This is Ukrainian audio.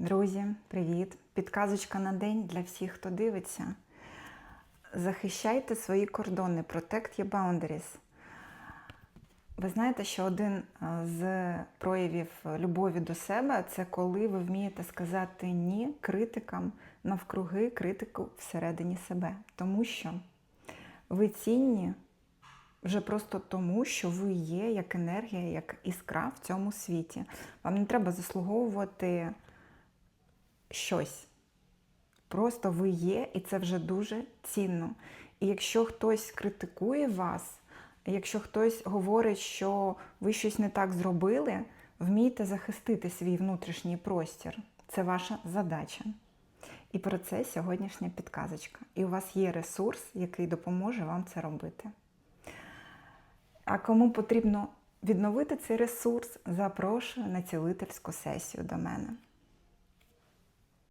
Друзі, привіт! Підказочка на день для всіх, хто дивиться. Захищайте свої кордони, protect your boundaries. Ви знаєте, що один е, з проявів любові до себе це коли ви вмієте сказати ні критикам навкруги критику всередині себе. Тому що ви цінні вже просто тому, що ви є як енергія, як іскра в цьому світі. Вам не треба заслуговувати щось. Просто ви є, і це вже дуже цінно. І якщо хтось критикує вас, якщо хтось говорить, що ви щось не так зробили, вмійте захистити свій внутрішній простір. Це ваша задача. І про це сьогоднішня підказочка. І у вас є ресурс, який допоможе вам це робити. А кому потрібно відновити цей ресурс, запрошую на цілительську сесію до мене.